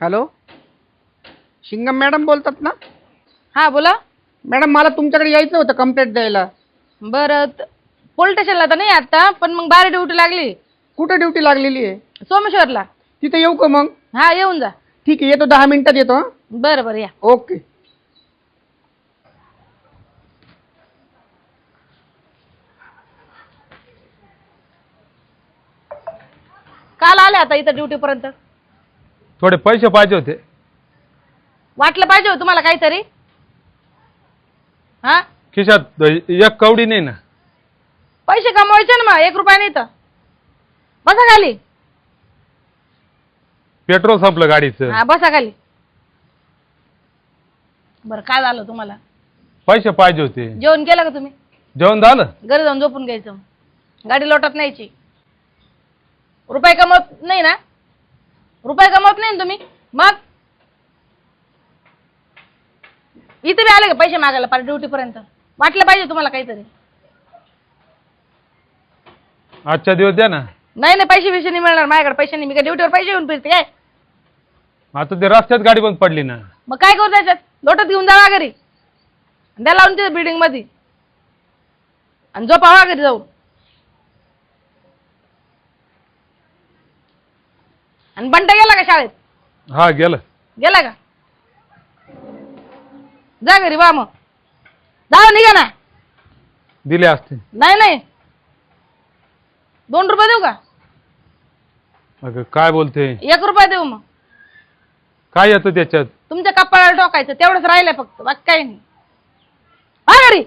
Hello? शिंगम madam बोलतात ना? हा बोला. मॅडम मला तुमच्याकडे यायचं होतं कंप्लेंट द्यायला. बरं पोलीस स्टेशनला तर नाही आता पण मग बाहेर ड्युटी लागली. कुठे ड्युटी लागलेली आहे? सोमेश्वरला. तिथे येऊ का मग? हा येऊन जा. ठीक आहे येतो दहा मिनिटात येतो हं? बरं बरं या. ओके. काल आले आता इथं ड्युटी पर्यंत? थोडे पैसे पाहिजे होते. वाटलं पाहिजे हो तुम्हाला काहीतरी? हा? खिशात एक कवडी नाही ना. पैसे कमवायचे ना मग एक रुपया नाही तर. बसा खाली. पेट्रोल संपलं गाडीचं. हा बसा खाली. बरं काय झालं तुम्हाला? पैसे पाहिजे होते. जेवण केलं का तुम्ही? जेवण झालं? घरी जाऊन झोपून घ्यायचं. गाडी लोटत न्यायची. रुपये कमवत नाही ना? रुपये कमवत नाही ना तुम्ही? मग? इथे बी आले का पैसे मागायला पार ड्युटी पर्यंत? वाटलं पाहिजे तुम्हाला काहीतरी. आजच्या दिवस द्या ना. नाही नाही पैसे बिशे नाही मिळणार माझ्याकडे पैसे नाही. मी काय ड्युटीवर पैसे घेऊन फिरते काय? आता ते रस्त्यात गाडी बंद पडली ना. मग काय करू त्याच्यात? लोटत घेऊन जावा घरी. द्या लावून तिथे बिल्डिंगमध्ये. आणि झोपावा घरी जाऊ आणि बंटा गेला का शाळेत? हा गेलं. गेला का? जा घरी वा मग. जाऊ निघा ना. दिले असते. नाही नाही. दोन रुपये देऊ का? अगं काय बोलते? एक रुपया देऊ मग. काय येतं त्याच्यात? तुमच्या कपाळाला ठोकायचं तेवढंच राहिलंय फक्त बाकी काही नाही. हा घरी.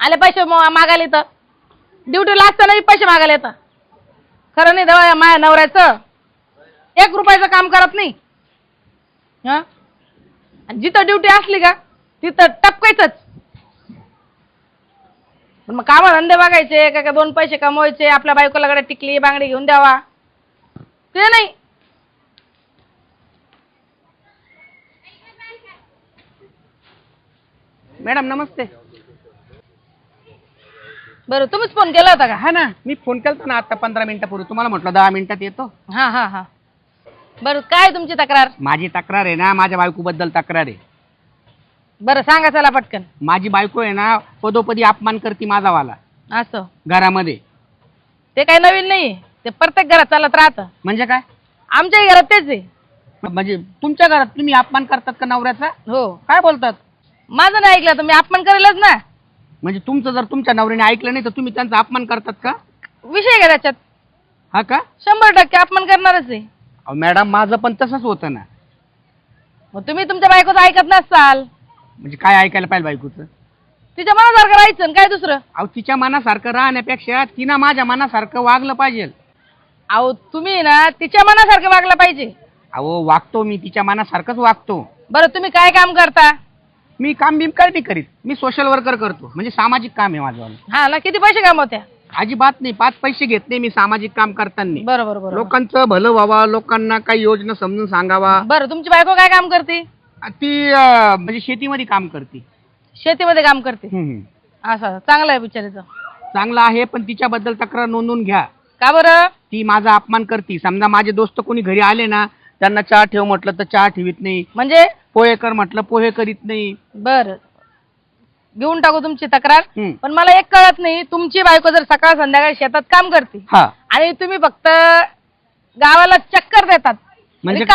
आले पैसे म- मागायला येतं ड्युटीला असताना पैसे मागायला येतं. खरं नाही देवा माझ्या नवऱ्याचं. एक रुपयाचं काम करत नाही. हा? आणि जिथं ड्युटी असली का तिथं टपकायचंच. पण मग कामं धंदे बघायचे का दोन पैसे कमवायचे आपल्या बायकोला कडे टिकली बांगडी घेऊन द्यावा. ते नाही. मॅडम नमस्ते. बरं तुम्हीच फोन केला होता का? हा ना. मी फोन केलता ना आता पंधरा मिनिटापूर्वी तुम्हाला म्हटलं दहा मिनिटात येतो. हा हा हा. बरं काय तुमची तक्रार? माझी तक्रार आहे ना माझ्या बायकोबद्दल तक्रार आहे. बरं सांगा चला पटकन. माझी बायको आहे ना पदोपदी अपमान करते माझा वाला असं? घरामध्ये. ते काही नवीन नाही ते प्रत्येक घरात चालत राहतं. म्हणजे काय? आमच्याही घरात तेच आहे. म्हणजे तुमच्या घरात तुम्ही अपमान करतात का नवऱ्याचा? हो. काय बोलतात? माझं नाही ऐकलं तर मी अपमान करेलच ना. म्हणजे तुमचं जर तुमच्या नवऱ्याने ऐकलं नाही तर तुम्ही त्यांचा अपमान करतात का? विषय का त्याच्यात. हा का? शंभर टक्के अपमान करणारच आहे. अहो, मॅडम माझं पण तसंच होतं ना. मग तुम्ही तुमच्या बायकोचं ऐकत नसाल. म्हणजे काय ऐकायला पाहिजे बायकोचं? तिच्या मनासारखं राहायचं आणि काय दुसरं? अहो तिच्या मनासारखं राहण्यापेक्षा तिनं माझ्या मनासारखं वागलं पाहिजे. अहो तुम्ही ना तिच्या मनासारखं वागलं पाहिजे. अहो वागतो मी तिच्या मनासारखंच वागतो. बरं तुम्ही काय काम करता? मी काम बिम काय नाही करीत. मी सोशल वर्कर करतो. म्हणजे सामाजिक काम आहे माझं. हा ना किती पैसे कमवत्या अजिबात नाही. पाच पैसे घेत नाही मी सामाजिक काम करताना. बरोबर बरोबर. लोकांचं भलं व्हावं लोकांना काही योजना समजून सांगावा. बरं तुमची बायको काय काम करते? ती अं, म्हणजे शेतीमध्ये काम करते. शेतीमध्ये काम करते. असं. चांगलं आहे बिचारीचं. चांगलं आहे पण तिच्याबद्दल तक्रार नोंदवून घ्या. का बरं? ती माझा अपमान करते. समजा माझे दोस्त कोणी घरी आले ना त्यांना चहा ठेव म्हटलं तर चहा ठेवीत नाही. म्हणजे? पोहे कर म्हटलं पोहे करीत नाही. बर. घेऊन टाकू तुमची तक्रार. हम्म. पण मला एक कळत नाही तुमची बायको जर सकाळ संध्याकाळ शेतात काम करते हा. आणि तुम्ही फक्त गावाला चक्कर देतात म्हणजे-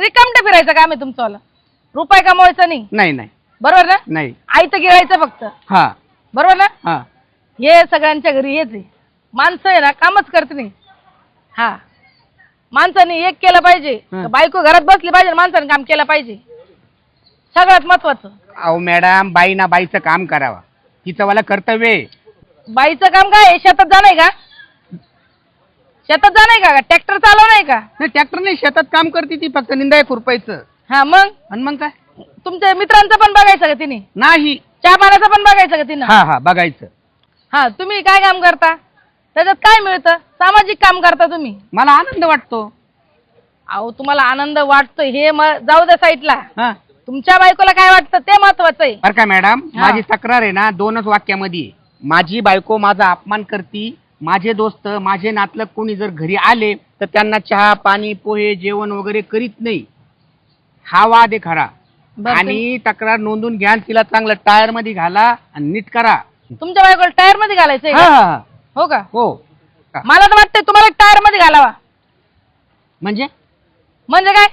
रिकामटे फिरायचं काम आहे तुमचं. रुपये कमवायचं नाही. नाही नाही. बरोबर ना? नाही. आईचं गिळायचं फक्त. हा. बरोबर ना? हा. हे सगळ्यांच्या घरी हेच आहे. माणसं आहे ना कामच करते नाही. हा. माणसाने एक केलं पाहिजे. हं. बायको घरात बसली पाहिजे माणसाने काम केलं पाहिजे. सगळ्यात महत्वाचं. अहो मॅडम बाई ना बाईचं काम करावा. तिचं वाला कर्तव्य आहे. बाईचं काम काय आहे? शेतात जाणं का? शेतात जाणं का? ट्रॅक्टर चालवणं आहे का? नाही ट्रॅक्टर नाही शेतात काम करते ती फक्त निंदाय खुरपायचं हा मग? आणि मग काय? तुमच्या मित्रांचं पण बघायचं का तिने? नाही. चहा पाण्याचं पण बघायचं का तिनं? हा हा बघायचं. हा तुम्ही काय काम करता? त्याच्यात काय मिळतं? सामाजिक काम करता तुम्ही? मला आनंद वाटतो. अहो तुम्हाला आनंद वाटतोय हे म- जाऊ द्या साईडला. हा. तुमच्या बायकोला काय वाटतं ते महत्वाचं आहे. बरं का मॅडम हा. माझी तक्रार आहे ना दोनच वाक्यामध्ये. आहे. माझी बायको माझा अपमान करती माझे दोस्त माझे नातलग कोणी जर घरी आले तर त्यांना चहा पाणी पोहे जेवण वगैरे करीत नाही. हा वाद आहे खरा. बरं, आणि तक्रार नोंदून घ्या आणि तिला चांगलं टायरमध्ये घाला आणि नीट करा. तुमच्या बायकोला टायरमध्ये घालायचंय हा, का? हा, हा. हो. का? हो. मला तर वाटतंय तुम्हाला टायरमध्ये घालावा. म्हणजे? म्हणजे काय?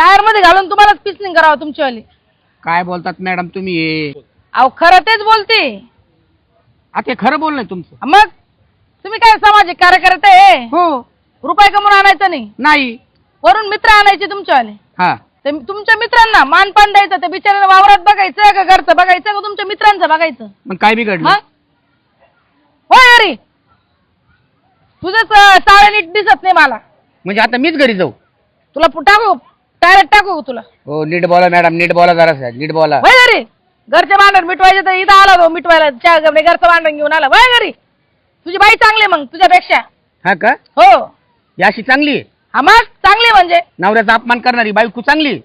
टायरमध्ये घालून तुम्हालाच पिसनिंग करावं तुमचीवाली काय बोलतात मॅडम तुम्ही? हे? अहो खरं तेच बोलते. आता हे खरं बोलणं तुमचं. मग? तुम्ही काय सामाजिक कार्यकर्ते आहे? हो. रुपये कमवून आणायचं नाही? नाही. वरून मित्र आणायचे तुमच्यावाले. हा. ते तुमच्या मित्रांना मानपान द्यायचं ते बिचाऱ्याला वावरात बघायचं का घरचं बघायचं का तुमच्या मित्रांचं बघायचं? मग काय बिघडलं? मग? होय अरे. तुझंच चाळे नीट दिसत नाही मला. म्हणजे आता मीच घरी जाऊ. तुला पु- टाकू डायरेक्ट टाकू तुला? हो नीट बोला मॅडम नीट बोला जरा नीट बोला. वय घरी. घरचे भांडण मिटवायचे तर इथं आला तो मिटवायला चहा म्हणजे घरचं भांडण घेऊन आला. वय घरी. तुझी बाई चांगली आहे मग तुझ्यापेक्षा. हा का? हो. ही अशी चांगली आहे? हा मग चांगली आहे म्हणजे. नवऱ्याचा अपमान करणारी बायको चांगली आहे.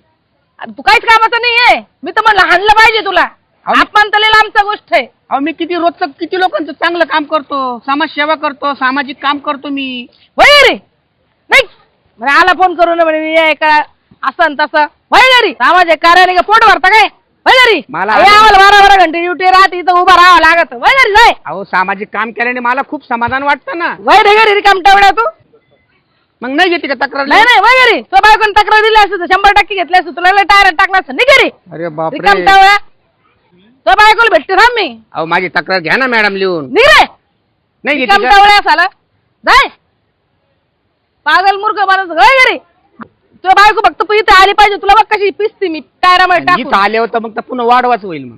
तू काहीच कामाचं नाहीये मी तर म्हणलं हाणलं पाहिजे तुला. अहो, अपमान तर लय लांबचा गोष्ट आहे. अहो मी किती रोजचं किती लोकांचं चांगलं काम करतो समाजसेवा करतो सामाजिक काम करतो मी. वय घरी. नाही. म्हणे आला फोन करून म्हणे मी आहे का असं आणि तसं. वय घरी. सामाजिक कार्याने का पोट भरता काय? घरी. मला- हे आम्हाला बारा बारा घंटे ड्युटी राहते इथं उभा राहावं लागत. घरी जाय. अहो सामाजिक काम केल्याने मला खूप समाधान वाटतं ना. वय रे घरी रिकाम टावड्या तू. मग नाही घेते का तक्रार? नाही नाही वय घरी. तो बायकोन तक्रार दिली असतं तर शंभर टक्के घेतली असतं. तुला टायर टाकलं असतं. नाही घरी. अरे रिकाम बापरे टावड्या तो बायकोला भेटते थांब मी. अहो माझी तक्रार घ्या ना मॅडम लिहून. नाही रे. नाही घेते रिकाम का? टावड्या जाय. पागल मूर्ख माणूस. घरी. तुला बायको फक्त तू इथे आली पाहिजे. तुला बघ कशी पिसती मी. टायरामध्ये आणि टाकून इथं आले होतं मग तर पुन्हा वाढवाच होईल मग.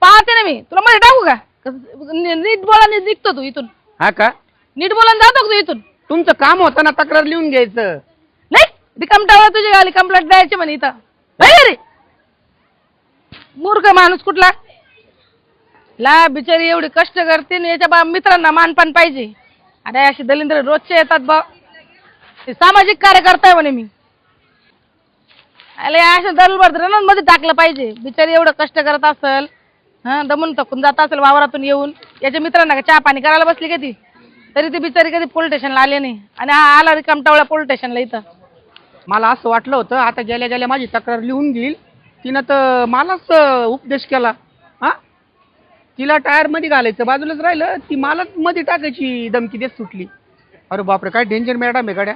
पाहते ना मी. तुला मध्ये टाकू का? कसं- नि- नीट बोला नीट निघतो तू इथून. हा का? नीट बोलान जातो का तू इथून? तुमचं काम होतं ना तक्रार लिहून घ्यायचं. नाही रिकाम टावळा तुझी गाली कंप्लेंट द्यायची म्हणे इथं. नाही रे मूर्ख माणूस कुठला? ला बिचारी एवढी कष्ट करते आणि याच्या बा मित्रांना मानपान पाहिजे. अरे अशी दलिंद्र रोजचे येतात बा. ते सामाजिक कार्यकर्ता आहे म्हणे मी. अरे अशा दलबरमध्ये टाकलं पाहिजे. बिचारी एवढं कष्ट करत असेल हा दमून थकून जात असेल वावरातून येऊन. याच्या मित्रांना का चहा पाणी करायला बसली कधी तरी ती बिचारी कधी पोलीस स्टेशनला आले नाही. आणि हा आला रिकामटावळा पोलीस स्टेशनला इथं. मला असं वाटलं होतं आता गेल्या गेल्या माझी तक्रार लिहून घेईल. तिनं तर मलाच उपदेश केला. हा? तिला टायरमध्ये घालायचं बाजूलाच राहिलं ती मलाच मध्ये टाकायची धमकी देत सुटली. अरे बापरे काय डेंजर मॅडम आहे गाड्या.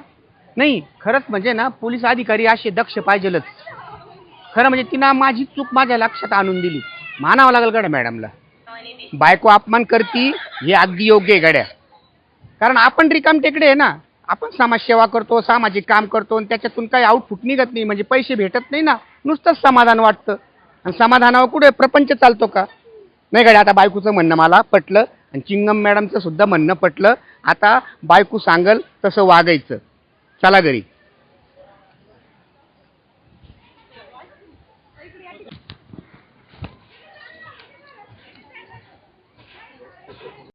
नाही खरंच म्हणजे ना पोलीस अधिकारी असे दक्ष पाहिजेलच. खरं म्हणजे तिनं माझी चूक माझ्या लक्षात आणून दिली. मानावं लागेल गड्या मॅडमला. बायको अपमान करती हे अगदी योग्य आहे गड्या. कारण आपण रिकाम टेकडे आहे ना आपण समाजसेवा करतो सामाजिक काम करतो आणि त्याच्यातून काही आउटपुट निघत नाही म्हणजे पैसे भेटत नाही ना नुसतंच समाधान वाटतं. आणि समाधानावर कुठे प्रपंच चालतो का? नाही गड्या आता बायकोचं म्हणणं मला पटलं आणि चिंगम मॅडमचं सुद्धा म्हणणं पटलं. आता बायको सांगल तसं वागायचं. चला घरी.